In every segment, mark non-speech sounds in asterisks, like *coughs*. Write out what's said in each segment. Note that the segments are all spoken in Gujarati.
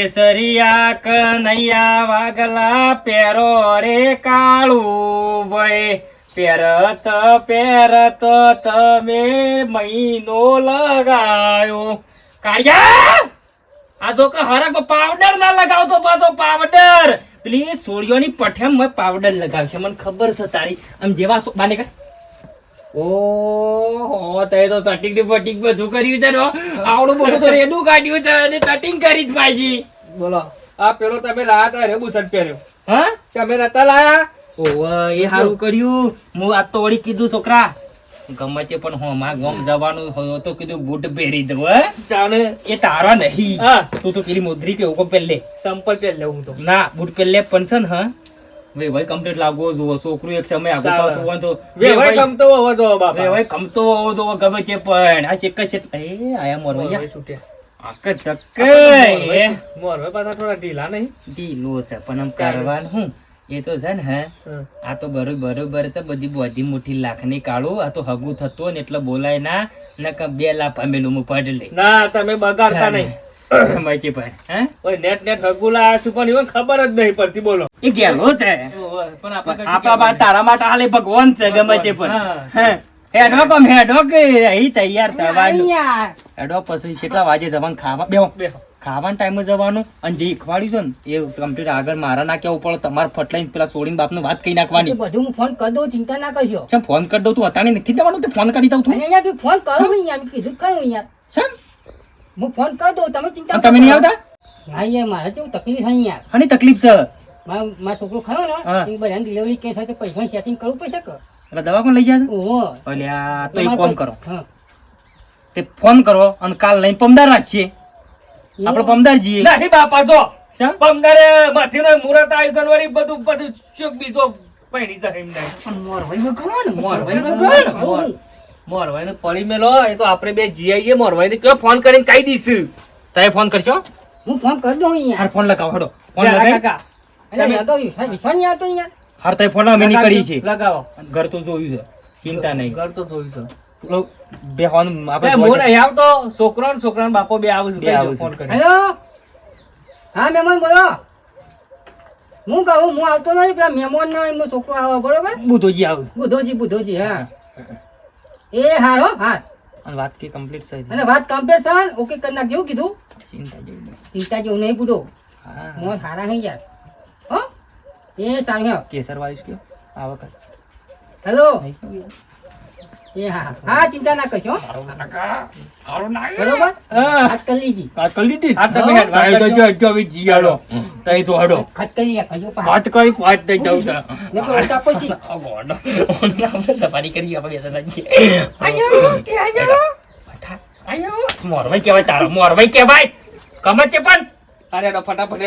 કેસરિયા કનૈયા વાગલા પેરો રે કાળું ભય પેરત પેરત તમે મહિનો લગાયો. કાળિયા! આ તો કે હરક પાવડર ના લગાવતો પાછો પાવડર પેલી સોળિયોની પઠેમ મેં પાવડર લગાવશે મને ખબર છે તારી. આમ જેવા બાને કર ઓહો તે તો કટિંગ ને બટિંગ બધું કર્યું છે ને આવડું બધું તો *laughs* રેડું કાઢ્યું છે અને કટિંગ કરી જ પાછી. બોલો. આ પેલો તમે લાયા તા રેબુ શર્ટ પહેર્યો. હા? તમે નતા લાયા? ઓવે એ સારું કર્યું. હું આ તો વળી કીધું છોકરા. ગમે તે પણ હું માં ગમ જવાનું હોય તો કીધું બૂટ પહેરી દઉં હે. ચાલે એ તારા નહીં. હા. તું તો પેલી મોદરી કે ઓકો પહેરલે સંપલ પહેર લે હું તો. ના બૂટ પહેલે પણ છે ને હા. ભાઈ કમ્પ્લીટ લાગવો જોવો છોકરું એક સમય આગળ ચાલે. પાછું હોય તો વેવાય કમતો હોવો તો બાપા. ભાઈ કમતો હોવો તો ગમે તે પણ. આ ચેક છે. એ આયા મોર મોરવાઈ છૂટે. આક ચક્ક મોરવાઈ- મોરવાઈ પાછા થોડા ઢીલા નહીં. ઢીલો છે પણ આમ કરવાનું હું એ તો છે ને હે. આ તો બરોબર બરોબર છે બધી બધી મોટી લાખની કાળું આ તો હગું થતું ને એટલે બોલાય ના નકર બે લાખ પામેલું હું પડ લે ના તમે બગાડતા નહીં. *coughs* માહિતી પણ હે? ઓય નેટ નેટ હગુલા છું પણ even ખબર જ નહીં પડતી બોલો. એ ગેલો તે પણ આપણે આપણા બાર તારા માટે હાલે ભગવાન છે ગમે તે પણ. હે. હેડો કમ હેડો કે અહીં તૈયાર થવાનું. હેડો પછી કેટલા વાગે જવાનું? ખાવા બેહો. બેહો. ખાવાના ટાઈમે જવાનું અને જે ખવાડ્યું છે ને એ કમ્પ્લીટ આગળ મારા ના કેવું પડે તમારે ફટલાઈને પેલા સોડીને બાપને વાત કહી નાખવાની. બધું હું ફોન કરી દઉં ચિંતા ના કરજો. ચમ ફોન કરી દઉં તું? અતાણી નથી દેવાનું તે ફોન કરી દઉં તું? ફોન કરું યાર કીધું કયું અહીંયા. ચમ? હું ફોન કરી દઉં તમે ચિંતા તમે નહીં આવતા? ના યાર મારે કેવું તકલીફ છે યાર હની તકલીફ છે? મારો મારો છોકરો ખરો ને. એ બધાને ડિલિવરી કેસ સાથે પૈસા સેટિંગ કરવું પડશે કે? એટલે દવા કોણ લઈ જાય ઓહો. અલ્યા તો એક ફોન કરો. તે ફોન કરો અને કાલ લઈને પમદાર રાખીએ આપણે પમદાર જઈએ નહીં બાપા જો. પમદારે માથી નો મુરત આવી જનવરી વળી બધું બધું ચોક બીજો પૈણી જાય એમ નહીં. વગર મોરવાઈ વગર કહું. મોરવાઈ ને પડી મેલો એ તો આપણે બે જીઆઈએ મોરવાઈને કયો ફોન કરીને કહી દઈશું. તમે ફોન કરશો? હું ફોન કરી દઉં અહીંયા. ફોન લગાવો હડો. ફોન લગાવી તમે- વિશ્વાસ વિશ્વાસ નહીં આવતો હાર તો ફોન અમે નીકળી છે લગાવો. ઘર તો જોયું છે. ચિંતા નહીં. ઘર તો જોયું છે. બે ફોન આપણે હું આવ તો છોકરો ને છોકરા બાપો બે આવું બે આવું ફોન કરી હેલો? હા મહેમાન બોલો. હું કહું હું આવતો નહીં પેલા મહેમાન નો એમનો છોકરો આવો બરોબર? બુધોજી આવું બુધોજી બુધોજી હા. એ હારો હાર અને વાત કે કમ્પ્લીટ થઈ અને વાત કમ્પ્લેશન ઓકે કરી નાખ્યું કીધું? ચિંતા જેવું નહીં. ચિંતા જેવું નહીં બુડો હા. મોં સારા હે યાર. હો? એ સારું હે. કેસર વાયુસ કયો? આ વખત. હેલો હા હા ચિંતા ના કરશો બરોબર હા હાથ કરી લીધી કાટ કરી લીધી આ તમે હેડ વાત તાઈ તો કરજો. જો જો હવે જીયાડો તાઈ તો હડો ખત કરી લે કજો પા કાટ કઈ દઈ દઉં તા ને કોઈ ઓછા પછી આ ગોડો આપણે કરી આપણે બે જણા છીએ આયો કે આયો આયો મોરવાઈ કહેવાય તારો મોરવાઈ કહેવાય કમર છે પણ અરે ફટાફટ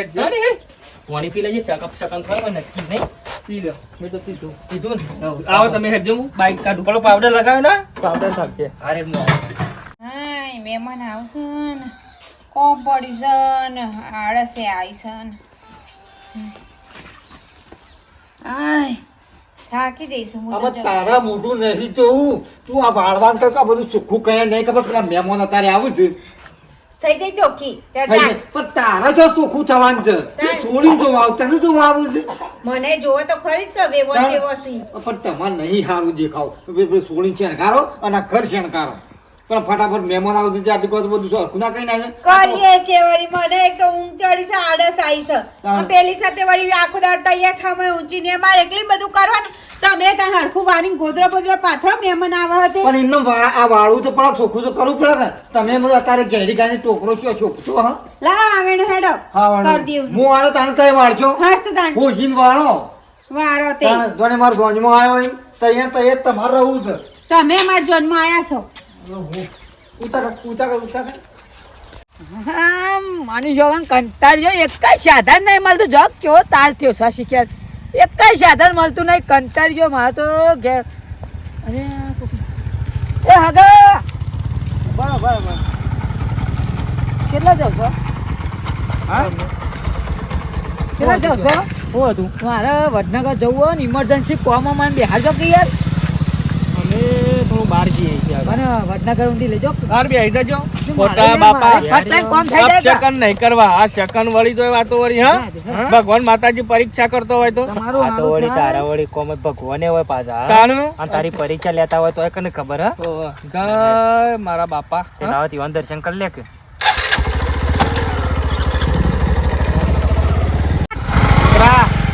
પાણી પી લેજે શકપ શકન થાય નક્કી નહીં પી લો મેં તો પીધું. કીધું ને? આવો તમે હેડ હું બાઈક કાઢું. પેલો પાવડર લગાવ્યો ને? પાવડર નાખજે. અરે હાય મહેમાન આવશે ને. કોમ પડ્યું છે ને. આળસે આવી છે ને. આય થાકી દઈશું હું તારા મોઢું નહીં તું તું આ વાળવાન કરતા બધું ચોખ્ખું કર્યા નહીં. ખબર પેલા મહેમાન અત્યારે આવું છે? થઈ જઈ ચોખ્ખી. પણ તારા જો ચોખ્ખું થવાનું છે. છોડી જો વાવ તને જોવા આવું છે. મને જોવે તો ખરી જ કે વેવો. કેવો છે. પણ તમારે નહીં સારું દેખાવ. છોડીને શણગારો અને ઘર શણગારો. પણ ફટાફટ મહેમાન આવશે જે આટલી કોસ બધું સરખું ના કઈ નાખે કરીએ છે વળી મને એક તો ઊંઘ ચડી છે આડસ આવી છે. પેલી સાથે વળી આખો દાડ તૈયાર થમે ઊંચી ને મારે એકલી બધું કરવાનું. તમે ત્યાં હરખું વારી ગોદરા બોદરા પાથરો મહેમાન આવા હતી. પણ એમનો આ વાળું તો પણ ચોખ્ખું તો કરવું પડે કે? તમે મને અત્યારે ઘેરી ગાની ટોકરો શું શોભશો હા? લા આવેણ હેડો. હા કરી વાળો દેવું. હું વાળો તાણ કઈ વાળજો હા તો તાણ. હું હિન વાળો વારો તે. જોને મારો ગોંજમાં આવ્યો તૈયાર તૈયાર તમારે રહું છે. તમે માર જન્મ આયા છો. ઉતાર જોવા હા માની જોગન કંટાળ્યો એક જ સાધન નહીં મળતું. જોગ કેવો તાલ થયો સાસી શીખ્યા એક જ સાધન મળતું નહીં. કંટાળ્યો મારે તો ઘેર. અરે એ હગા. બરો બરો બરો કેટલા જાવ છો? હા? કેટલા જાવ છો? શું હતું? મારે વડનગર જવું હોય ને ઇમરજન્સી કોમમાં મને બિહાર જો કે યાર. અમે હું બહાર જઈએ અને વડનગર ઊંધી લેજો. હાર બે આવી જજો. શું બાપા મારે? કોમ થઈ જાય કે? નહીં કરવા. આ શકન વળી તો વાતો વળી હા? હા. ભગવાન માતાજી પરીક્ષા કરતો હોય તો? આ તો વળી તારા વળી કોમે ભગવાને હોય પાછા? અને તારી પરીક્ષા લેતા હોય તો એ કને ખબર હા? જય મારા બાપા તે દર્શન કરી લે કે?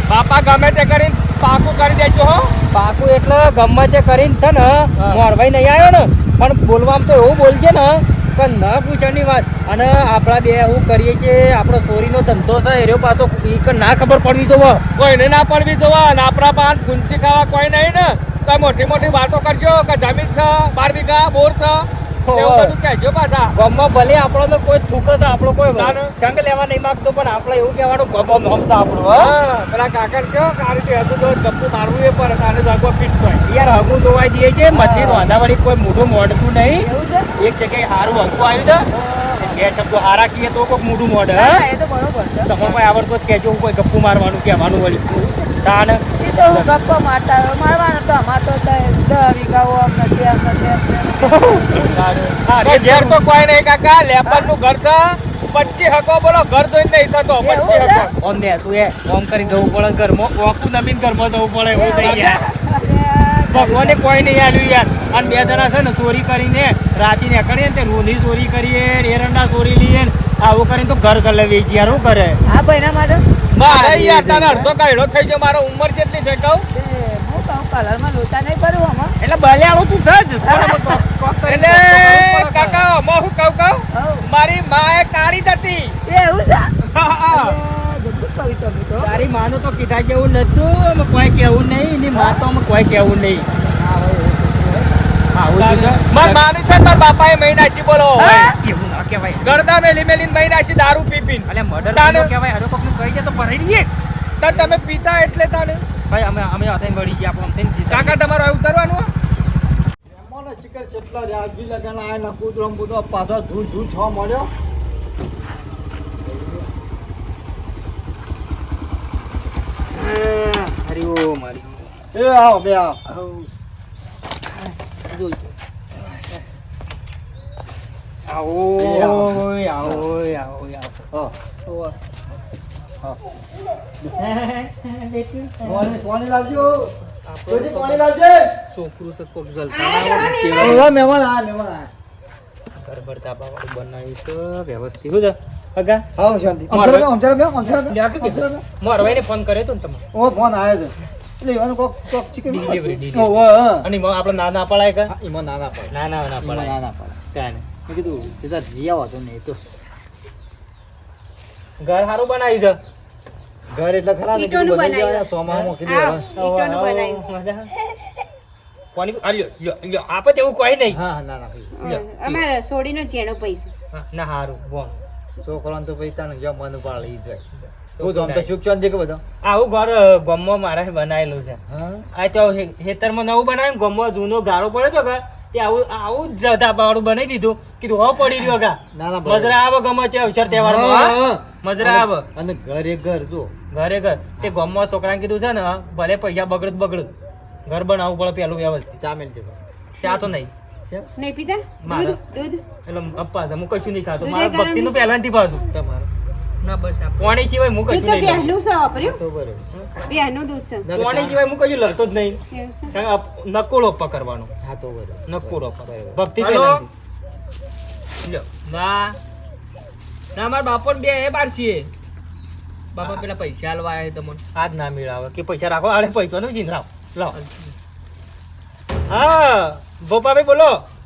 બાપા ગમે તે કરીને પાકું કરી દેજો હો. પાકું એટલે ગમે તે કરીને છે ને. મોરભાઈ નહીં આવ્યો ને પણ બોલવામાં તો એવું બોલજે ને કે ન પૂછવાની વાત. અને આપણા બે એવું કરીએ છીએ આપણો ચોરીનો ધંધો છે એરો પાછો એક કે ના ખબર પડવી જોવો. કોઈને ના પડવી જોવા અને આપણા પાન ફૂંચી ખાવા કોઈ નહીં ને. તો મોટી મોટી વાતો કરજો કે જમીન છે બાર વીઘા બોર છે. ગામમાં ભલે આપણો તો કોઈ થૂક છે આપણો કોઈ. સંગ લેવા નહીં માંગતો પણ આપણે એવું કહેવાનું ગામમાં નામ છે આપણું પેલા કાકા કયો કે આ રીતે હતું તો ગપ્પુ મારવું એ પર આને જાગવા ફીટ થાય યાર હગું જોવા જઈએ છીએ મધ્ય વાંધાવાળી કોઈ મોઢું મોડતું નહીં. છે? એક જગ્યાએ સારું હગું આવ્યું છે. બે શબ્દો હારા કીએ તો કોઈક મોઢું મોઢે હા, હા? એ તો બરોબર છે. તમને કોઈ આવડતું હોય કહેજો કોઈ ગપ્પુ મારવાનું કહેવાનું વળી. તાન. એ તો હું ગપ્પો મારતા મારવાનો તો અમાર તો તે આમ નથી, આમ નથી, આમ નથી. હા, તો ઘેર તો કોઈ નહીં કાકા. લેબરનું ઘર છે. પચી હકો બોલો ઘર તો નહીં થતો પચી? હકો. ઓમ ને શું એ? ઓમ કરી જવું પડે ઘરમાં ઓકું નમીન ઘરમાં જવું પડે એવું થઈ યાર અરે, ભગવાને કોઈ નહીં આલ્યું યાર. અને બે જણા છે ને ચોરી કરીને રાતી નીકળીએ ને તે રૂની ચોરી કરીએ એરંડા ચોરી લઈએ ને આવું કરીને તો ઘર ચલાવી યાર શું કરે હા ભાઈ ના મારે યાર તારે અડધો કાઢો થઈ ગયો મારો ઉંમર છે કહું? તે હું કહું કલરમાં લોચા નહીં આમાં. એટલે બલ્યાળું તું છે જ પણ આમાં કોક- કોક કરીને એટલે કાકા હું કહું કહું? મારી માં એ કાળી જ હતી. એવું છે? તારી માનો તો કીધા જેવું નતું અમે કોઈ કેવું નહીં એની માં તો અમે કોઈ કેવું નહીં. જ માની છે તાર બાપાએ મહિનાશી બોલો એવું ના કહેવાય. ગરદા મેલી મેલીને મહિનાશી દારૂ પી પીને. અલે મર્ડર કહેવાય. હરો કોકને કહી દે તો ભરાઈ દઈએ તો તમે પીતા એટલે તાને? ભાઈ અમે અમે અથાઈને વળી ગયા આપણે જીતા કાકા તમારે આવું કરવાનું હો? એમાંનો ચિકર ચેટલા હજી લગન આયા ને કૂતરો પાછો ધૂળ ધૂળ છ મળ્યો હરી ઓમ હરી એ આવો બે આવો. આવો આવો. આવો આવો આવો. હા. હા. પાણી પાણી લાવજો. પાણી લાવજે? છોકરું છે કોક આયા મહેમાન. આ મહેમાન આ. ગરબર તાપા વાળું બનાવ્યું છે વ્યવસ્થિત. શું છે અગા. હા શાંતિ. મોરવાઈને ફોન કર્યો તો ને તમે ઓ ફોન આવ્યો છે. એટલે એવાનું કોક કોક ચિકન હા અને એમાં આપણે ના ના પડાય કે? એમાં નાના પડાય. ના ના ના એમાં પડાય. નાના પડાય. કાને મેં કીધું જતા લઈ આવો તો નહીં તો. ઘર સારું બનાવ્યું છે? ઘર એટલે ખરા ને ઈંટોનું બનાવ્યું. ચોમામાં કીધું. ઈંટોનું બનાવ્યું. આવે? પાણી લ્યો, લ્યો. આપે તેવું કોઈ નહીં. હા હા, ના ના અમારે સોડીનો ચેડો પૈસા. ના હારું બોલ. છોકરાને તો પૈસા ને જો મન પાડી જાય. હું તો આમ તો ચૂક શાંતિ કે બધો. આવું ઘર ગમો મારા બનાવેલું છે. આ તો હેતરમાં નવું બનાવ્યું ગમો જૂનો ગારો પડે તો કે તે આવું આવું જ ધાબાવાળું બનાવી દીધું. કીધું હો પડી રહ્યો ગા ના ના બરાબર. મજરા આવે ગમો તે અવસર તહેવારમાં. મજરા આવે. અને ઘર ઘર જો ઘરે ઘર. તે છોકરા છોકરાને કીધું છે ને ભલે પૈસા બગડત બગડત. ઘર બનાવવું પડે પેલું વ્યવસ્થિત. ચા મેલ ચા તો નહીં. નહીં પીતા દૂધ? દૂધ? એટલે અપ્પા હું કશું નહીં ખાતો મારા ભક્તિ નું ભક્તિનું પહેલાંથી ભાવતું ના બસ સિવાય હું દૂધ તો નહીં બેહનું છે વાપર્યું? તો બરોબર. પહેલું દૂધ છે. પાણી સિવાય હું કશું લડતો જ નહીં. અપ- નકોડો હા તો બરોબર. નકોળો પકડવાનો ભક્તિ હાલો. લ્યો. ના. ના માર બાપો બે એ બાર છીએ. બાપા પેલા પૈસા હાલવા આવે તમને. આજ ના મેળાવે. કે પૈસા રાખો આડે પૈસા નું ચિંતા લાવો હા ભોપાભાઈ બોલો.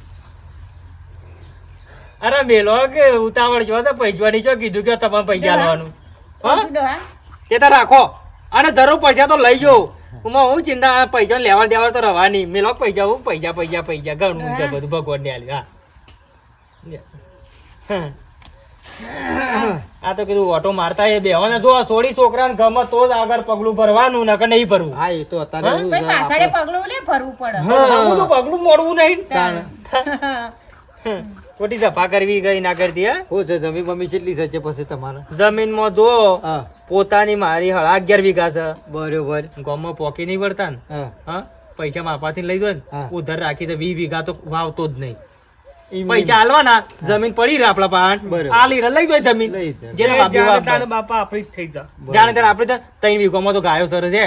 અરે મેલો કે ઉતાવળ જો તો પૈસવાની જો કીધું કે તમારે પૈસા લેવાનું હા? તે તો રાખો. અને જરૂર પૈસા તો લઈ જાઓ. ઉમાં હું ચિંતા આ પૈસા લેવા દેવા તો રવાની. મેલો પૈસા હું પૈસા પૈસા પૈસા. ઘણું છે બધું ભગવાન ને આલ્યું હા હા. આ તો કીધું ઓટો મારતા એ બેહોને જો સોડી છોકરાને ગમે તો જ આગળ પગલું ભરવાનું નકર નહીં ભરવું. હા એ તો અત્યારે પાછળે પગલું લે ભરવું પડે. હું તો પગલું મોડવું નહીં. ખોટી સફા કરવી કરી ના કરતી હા? હું છે જમીન મમ્મી કેટલી છે પછી તમારે? જમીનમાં જો હા. પોતાની મારી હળ અગિયાર વીઘા છે. બરોબર. ગામમાં પોકી નહીં વળતા ને? હા. પૈસા માપાથી લઈ જાય ને? ઉધાર રાખી તો વી વીઘા તો વાવતો જ નહીં. પૈસા હાલવાના જમીન પડી રહે આપણા પાન આ આલી લઈ જાય જમીન. જેને બાપા આપણી જ થઈ જાય જાણે ત્યારે આપણે તો ત્રણ વીઘોમાં તો ગાયો સર છે.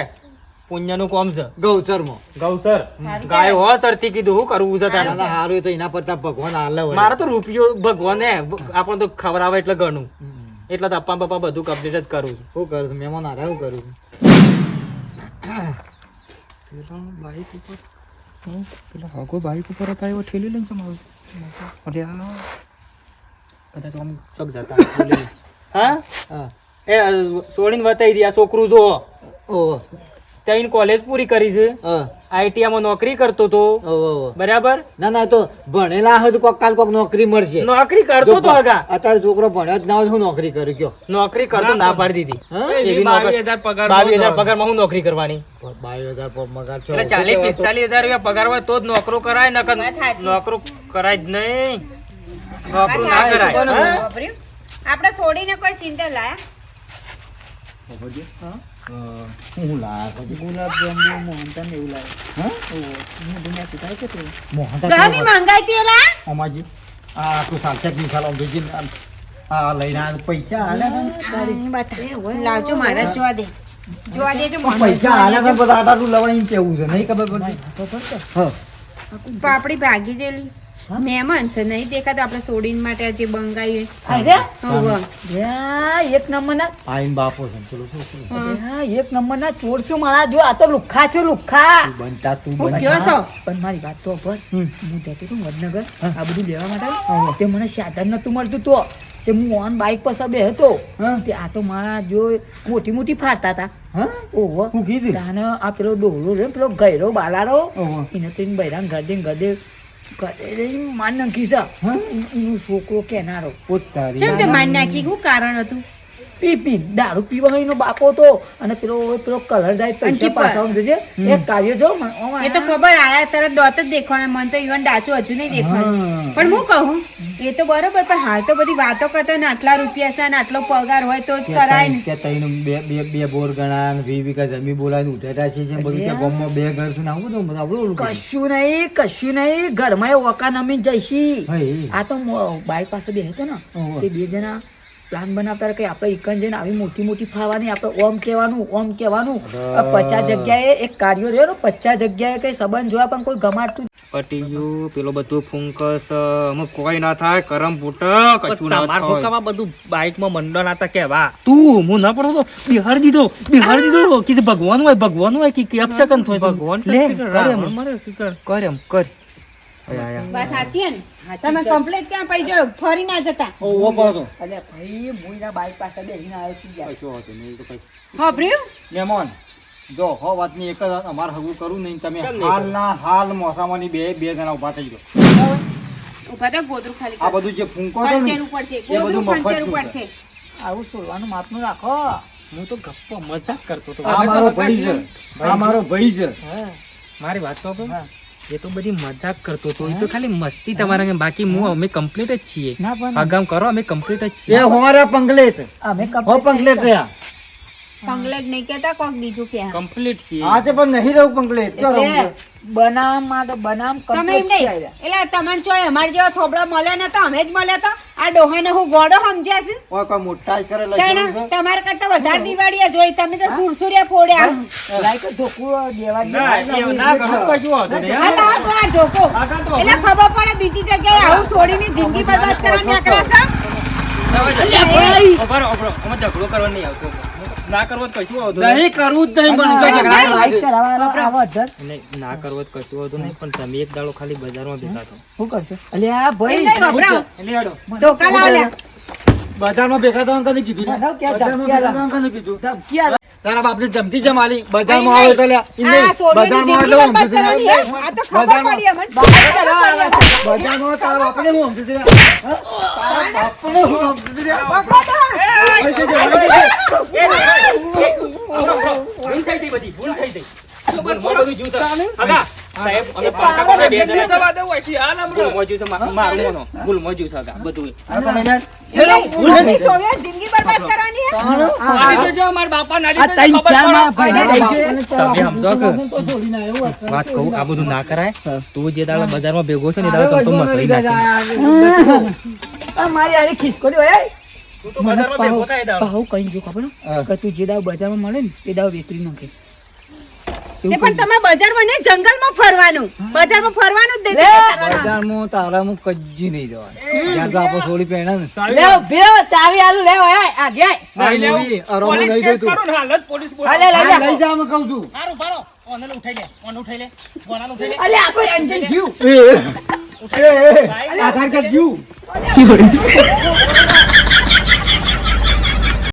પુણ્યનું કોમ છે. ગૌચરમાં. સારું ગાયો હો સરથી કીધું હું કરવું છે તારે? સારું હારું તો એના પરતા ભગવાન હાલે. મારે તો રૂપિયો ભગવાન હે આપણે તો ખવડાવે એટલે ઘણું એટલે તો અપ્પા પપ્પા બધું કમ્પ્લીટ જ કરું છું. શું કરું છું? મહેમાન હારે શું કરું છું? પેલા હગો બાઈક ઉપર હતા એવો ઠેલી લઈને જમાવું અરે આ. કદાચ આમ ચોક જતા. હા. હા? એ સોડીને બતાવી દે આ છોકરું જો ઓહો. ત્યાં કોલેજ પૂરી કરી છે. આઈટીઆઈ માં નોકરી કરતો તો. બરાબર? ના ના તો ભણેલા હજુ કોક કાલ કોક નોકરી મળશે. નોકરી કરતો તો હગા. અત્યારે છોકરો ભણ્યો જ ના હોય હું નોકરી કરું ગયો નોકરી કરતો ના પાડી દીધી. એવી એવી બાવીસ હજાર પગારમાં હું નોકરી કરવાની? બાવીસ હજાર પગાર એટલે ચાલીસ પિસ્તાલીસ હજાર રૂપિયા પગાર હોય તો જ નોકરો કરાય નકર નોકરો કરાય જ નહીં. નોકરો ના કરાય. આપણે છોડીને કોઈ ચિંતા લાયા? હું? લાયા પછી ગુલાબ જાંબુ મોહનથાળ ને એવું લાવે હા? હું દુનિયા પીતા કે તું મોહનથાળ ગમી મંગાઈ હતી એલા અમાજી આ તો નિશાલ આમ ભેગી આમ આ લઈને આ પૈસા અહીં બતા. લાવજો મારે જોવા દે જોવા દેજો. પૈસા હાલ્યા ને બધા આટાનું લવાય એમ કેવું છે નહીં ખબર પડતી હા પાપડી ભાગી ગયેલી મહેમાન છે નહીં દેખાતો આપણે સોડીન માટે આજે જે બંગાઈ અરે હોવે. યા એક નંબરના. આઈન બાપો છે ચલો યા એક નંબરના ચોર છે મારા જો આ તો લુખા છે લુખા. બનતા તું બન બનતા. છો? પણ મારી વાત તો પર. હું જતો હતો વડનગર. આ બધું લેવા માટે તે મને સાધન નતું મળતું તો. તે હું ઓન બાઇક પર બે હતો હા. તે આ તો મારા જો મોટી મોટી ફાટતા હતા. હા? ઓહો. હું કીધું? આ પેલો ડોલો રે પેલો ગયરો બાલારો. એને તો એને ગરદે ગરદે ગરદે માન નાખી છે એનું છોકરો કેનારો. પોતારી મારી નાખી શું કારણ હતું? પી પી દારૂ પીવા એનો બાપો તો. અને પેલો પેલો કલર જાય પૈસા. પાછા જજે એક કાર્ય જો એ તો ખબર આયા તરત દોત જ દેખવાના. મને તો ઈવન ડાચું હજુ નહીં દેખવાનું. પણ હું કહું એ તો બરોબર પણ હાલ તો બધી વાતો કરતા ને આટલા રૂપિયા છે ને આટલો પગાર હોય તો જ કરાય ને. કે તઈનું બે બે બે બોર ગણા ને વીસ વીઘા જમીન બોલાવીને ઉઠેટા છે જેમ બધું કે ગામમાં બે ઘર છે ને આવું બધું બધું આપણું કશું નહીં કશું નહીં. ઘરમાં એ ઓકા નમી જઈશી. આ તો બાઈક પાસે બે હતો ને. તે બે જણા પ્લાન બનાવતા કે આપણે એકન જઈને આવી મોટી મોટી ફાવાની આપણે ઓમ કહેવાનું ઓમ કહેવાનું. પચાસ જગ્યાએ એક કાર્યો રહ્યો ને પચાસ જગ્યાએ કઈ સંબંધ જોયા પણ કોઈ ગમાડતું પટી ગયું પેલો બધું ફૂંકસ અમુક કોઈ ના થાય કરમ ફૂટ કશું ના તમારે થાય. હુકામાં બધું બાઇકમાં મંડળ હતા કેવા? તું હું ના પડો તો બિહાર દીધો બિહાર દીધો. કે ભગવાન હોય ભગવાન હોય કે કે અપશકન થાય ભગવાન લે તો કર રાવણ એમ મરે કે કર. કર એમ કર. આયા, આયા. વાત સાચી ને? તમે કમ્પ્લીટ ક્યાં પઈ જો ફરી ના જતા. ઓહો પાછો. અલે ભાઈ મુઈના બાઈક પાસે બેહીને આવ્યો છું ગયા કશો હતો નહીં, તો કઈ. હોભર્યું મહેમાન જો હો વાતની એક જ વાત, અમારે હગું કરું નહીં તમે હાલના હાલ મોસામાંની બે બે જણા ઊભા થઈ ગયો ઊભા તો ગોદરું ખાલી આ બધું જે ફૂંકો છે ને એ બધું મફત ઉપર છે. આવું સોલવાનું માપનું રાખો. હું તો ગપ્પો મજાક કરતો હતો. આ મારો ભાઈ છે. આ મારો ભાઈ છે. મારી વાત કહો એ તો બધી મજાક કરતો હતો. એ તો ખાલી મસ્તી તમારા બાકી હું અમે કમ્પ્લીટ જ છીએ. આગામ કરો અમે કમ્પ્લીટ જ એ છીએ હોમારા પંગલેટ. અમે હો પંગલેટ રહ્યા. પંગલેટ નહીં કેતા કોક બીજું કે કમ્પ્લીટ છીએ. તે પણ નહીં રહું પંગલેટ. ચો રહું એટલે બનાવ માટે બનાવ તમે નહીં. છે. એટલે તમને જો અમાર જેવા થોબડા મળે ને તો અમે જ મળે તો. આ ડોહાને હું ગોડો સમજ્યા છે ઓય કોઈ મોટા કરે લઈ તમારા કરતા વધારે દિવાળીયા જોઈ તમે તો સુરસુરિયા ફોડ્યા લાઈક ધોકું દેવા ના, ના કરો, કજો વાંધો નહીં, આ હા. લાવો આ ઢોકો એટલે ખબર પડે બીજી જગ્યાએ આવું છોડીને જિંદગી બરબાદ કરવાની આકરા છે ઊભા રહો. આમાં ઝઘડો કરવા નહીં આવતો ના કરવો તો કશું વાંધો નહીં. કરવું જ નહીં પણ ના કરવો તો કશું વાંધો નહીં પણ તમે એક દાડો ખાલી બજારમાં બેઠા છો. શું કરશો? અલ્યા ભાઈ નહીં ગભરાવ. એટલે હેડો. ધોકા લાવ લે બજારમાં ભેગા થવાનું કદી કીધું ને? ધમકી ધમકી. તારા બાપની ધમકી છે મારી અહીં બજારમાં આવે તો બજારમાં બજારમાં- પડી અમને બજારમાં તારા બાપને હું ઊંધું થઈ રહ્યા. હા? જજે. ભૂલ થઈ ગઈ બધી, ભૂલ થઈ ગઈ. સાહેબ, અમે પાછા કોને બે જણા હાલ મારું. મોનો. ભૂલ બધું. જિંદગી બરબાદ કરવાની હે? મારા બાપા ખબર પડે. તમે સમજો કે વાત કહું આ બધું ના કરાય. તું જે દાડા બજારમાં ભેગો છો ને દાડા તમે તો મસળી નાખી. મારી આની ખિસકોલી હોય. પાહુ કઈ જો ખબર કે તું જે દાવ બજારમાં મળે ને એ દાવ વેતરી નાખે. તે પણ તમે બજારમાં ને જંગલમાં ફરવાનું. બજારમાં ફરવાનું જ લે! નહીં તારા તારામાં કજી નહીં જવાનું. ત્યાં તો આપો થોડી પહેણા ને. લે ભીરો ચાવી આલુ લે ઓય આ આય. લઈ લેવું. નહીં, અરોમો પોલીસ નહીં કેસ કરું ને હાલ જ પોલીસ બોલ હા, લઈ જા. લઈ જા મે કહું છું. હારું, ભારો. ઓને ઉઠાઈ લે ઓને ઉઠાઈ લે. બોલાને ઉઠાઈ લે. અલે આપણો એન્જિન જીવ એ, આધાર કાર્ડ જ્યું *laughs*